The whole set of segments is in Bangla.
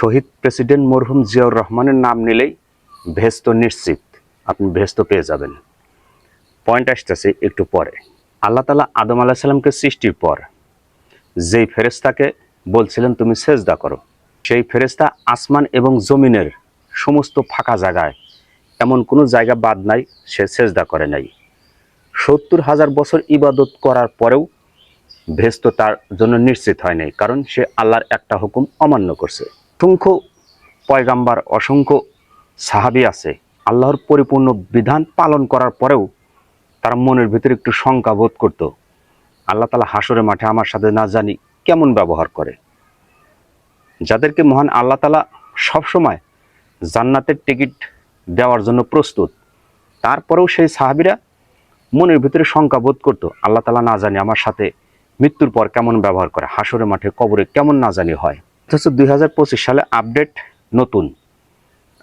শহীদ প্রেসিডেন্ট মরহুম জিয়াউর রহমানের নাম নিলেই ভেস্ত নিশ্চিত। আপনি ভেস্ত পেয়ে যাবেন। পয়েন্ট আসতেছে একটু পরে। আল্লাহ তালা আদম আলাহ সাল্লামকে সৃষ্টির পর যেই ফেরেস্তাকে বলছিলেন, তুমি সেজদা করো। সেই ফেরেস্তা আসমান এবং জমিনের সমস্ত ফাঁকা জায়গায়, এমন কোনো জায়গা বাদ নাই, সে সেজদা করে নাই। সত্তর হাজার বছর ইবাদত করার পরেও ভেস্ত তার জন্য নিশ্চিত হয় নাই, কারণ সে আল্লাহর একটা হুকুম অমান্য করছে। অসংখ্য পয়গাম্বার, অসংখ্য সাহাবি আছে। আল্লাহর পরিপূর্ণ বিধান পালন করার পরেও তার মনের ভিতরে একটু শঙ্কা বোধ করতো। আল্লাহ তালা হাসরে মাঠে আমার সাথে না জানি কেমন ব্যবহার করে। যাদেরকে মহান আল্লাহ তালা সবসময় জান্নাতের টিকিট দেওয়ার জন্য প্রস্তুত, তারপরেও সেই সাহাবিরা মনের ভিতরে শঙ্কা বোধ করতো, আল্লাহ তালা না জানি আমার সাথে মৃত্যুর পর কেমন ব্যবহার করে হাসরে মাঠে কবরে কেমন না জানি হয়। অথচ দুই হাজার পঁচিশ সালে আপডেট নতুন।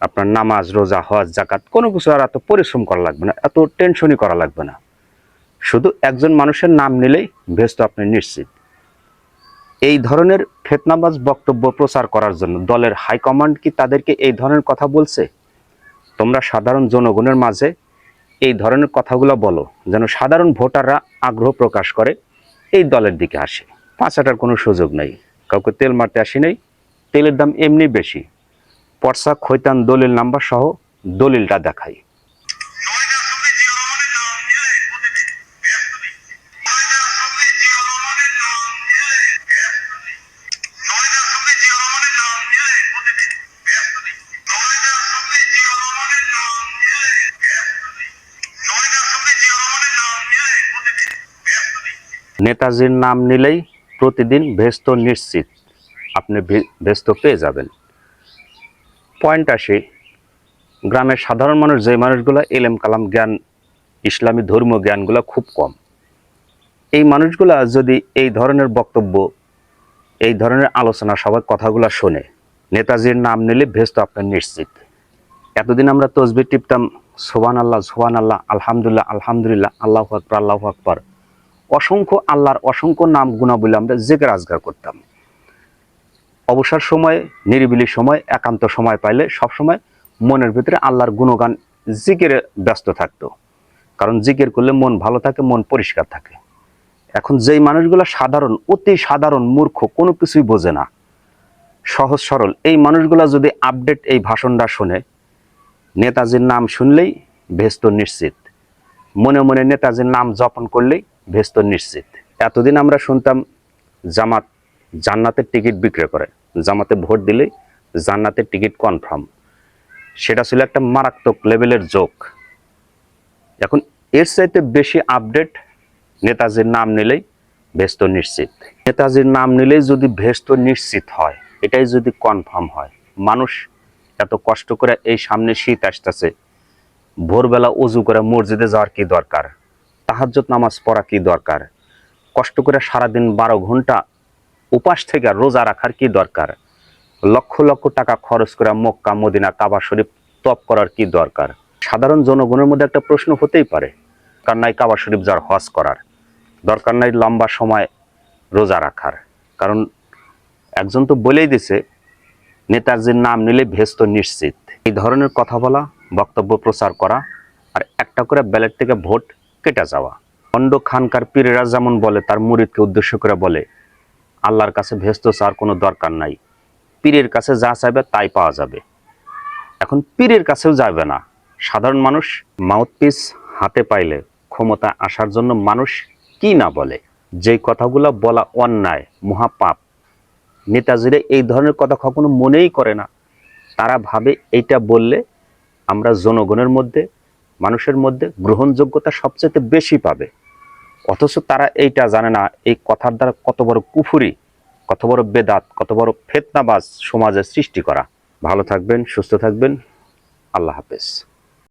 আপনার নামাজ, রোজা, হজ জাকাত কোনো কিছু আর এত পরিশ্রম করা লাগবে না, এত টেনশনই করা লাগবে না। শুধু একজন মানুষের নাম নিলেই ভেস্ত আপনি নিশ্চিত। এই ধরনের ফেতনাবাজ বক্তব্য প্রচার করার জন্য দলের হাইকমান্ড কি তাদেরকে এই ধরনের কথা বলছে? তোমরা সাধারণ জনগণের মাঝে এই ধরনের কথাগুলো বলো, যেন সাধারণ ভোটাররা আগ্রহ প্রকাশ করে, এই দলের দিকে আসে। পাঁচাটার কোনো সুযোগ নেই। কাউকে তেল মারতে আসি নাই। তেলের দাম এমনি বেশি। পর্সা, খৈতান, দলিল নাম্বার সহ দলিলটা দেখাই। নেতাজির নাম নিলেই প্রতিদিন ভেস্ত নিশ্চিত। আপনি ভেস্ত পেয়ে যাবেন। পয়েন্ট আসে, গ্রামের সাধারণ মানুষ যে মানুষগুলো এলেম, কালাম, জ্ঞান, ইসলামী ধর্মীয় জ্ঞানগুলো খুব কম। এই মানুষগুলা যদি এই ধরনের বক্তব্য, এই ধরনের আলোচনা সবার কথাগুলো শোনে, নেতাজির নাম নিলে ভেস্ত আপনার নিশ্চিত। এতদিন আমরা তসবি টিপতাম সোবান আল্লাহ সোবান আল্লাহ আলহামদুলিল্লাহ আলহামদুলিল্লাহ, আল্লাহ আকবর আল্লাহ আকবর। অসংখ্য আল্লাহর অসংখ্য নাম গুণা বলে আমরা জেকের আজগার করতাম। অবসর সময়, নিরিবিলি সময়, একান্ত সময় পাইলে সব সময় মনের ভিতরে আল্লাহর গুণগান জিকিরে ব্যস্ত থাকতো। কারণ জিকির করলে মন ভালো থাকে, মন পরিষ্কার থাকে। এখন যেই মানুষগুলো সাধারণ, অতি সাধারণ মূর্খ, কোনো কিছুই বোঝে না। সহজ সরল, এই মানুষগুলা যদি আপডেট এই ভাষণটা শোনে, নেতাজির নাম শুনলেই ভেস্ত নিশ্চিত। মনে মনে নেতাজির নাম জপন করলেই ভেস্ত নিশ্চিত। এতদিন আমরা শুনতাম জামাত জান্নাতের টিকিট বিক্রি করে। জামাতে ভোট দিলেই জান্নাতের টিকিট কনফার্ম সেটা ছিল একটা মারাত্মক লেভেলের যোগ এখন এর চাইতে বেশি আপডেট নেতাজির নাম নিলেই ভেস্ত নিশ্চিত। নেতাজির নাম নিলেই যদি ভেস্ত নিশ্চিত হয়, এটাই যদি কনফার্ম হয়, মানুষ এত কষ্ট করে এই সামনে শীত আসতেছে, ভোরবেলা উজু করে মসজিদে যাওয়ার কি দরকার? তাহাজ্জত নামাজ পড়া কি দরকার? কষ্ট করে সারাদিন বারো ঘণ্টা উপাস থেকে রোজা রাখার কি দরকার? লক্ষ লক্ষ টাকা খরচ করে মক্কা, মদিনা, কাবা শরীফ তপ করার কি দরকার? সাধারণ জনগণের মধ্যে একটা প্রশ্ন হতেই পারে কার নাই কাবা শরীফ যার হজ করার, দরকার নাই লম্বা সময় রোজা রাখার। কারণ একজন তো বলেই দিছে, নেতাজির নাম নিলে ভেস্ত নিশ্চিত। এই ধরনের কথা বলা, বক্তব্য প্রচার করা, আর একটা করে ব্যালেট থেকে ভোট কেটে যাওয়া। খণ্ড খানকার পীরেরা যেমন বলে, তার মুরিদকে উদ্দেশ্য করে বলে, আল্লাহর কাছে ভেস্ত চার কোনো দরকার নাই। পীরের কাছে যা চাইবে তাই পাওয়া যাবে। এখন পীরের কাছেও যাবে না। সাধারণ মানুষ মাউথপিস হাতে পাইলে ক্ষমতা আসার জন্য মানুষ কি না বলে? যেই কথাগুলো বলা অন্যায়, মহাপাপ। নেতাজিরা এই ধরনের কথা কখনো মনেই করে না। তারা ভাবে এইটা বললে আমরা জনগণের মধ্যে মানুষের মধ্যে গ্রহণযোগ্যতা সবচেয়ে বেশি পাবে। অথচ তারা এইটা জানে না, এই কথার দ্বারা কত বড় কুফুরি, কত বড় বেদাত, কত বড় ফেতনাবাজ সমাজের সৃষ্টি করা। ভালো থাকবেন, সুস্থ থাকবেন। আল্লাহ হাফেজ।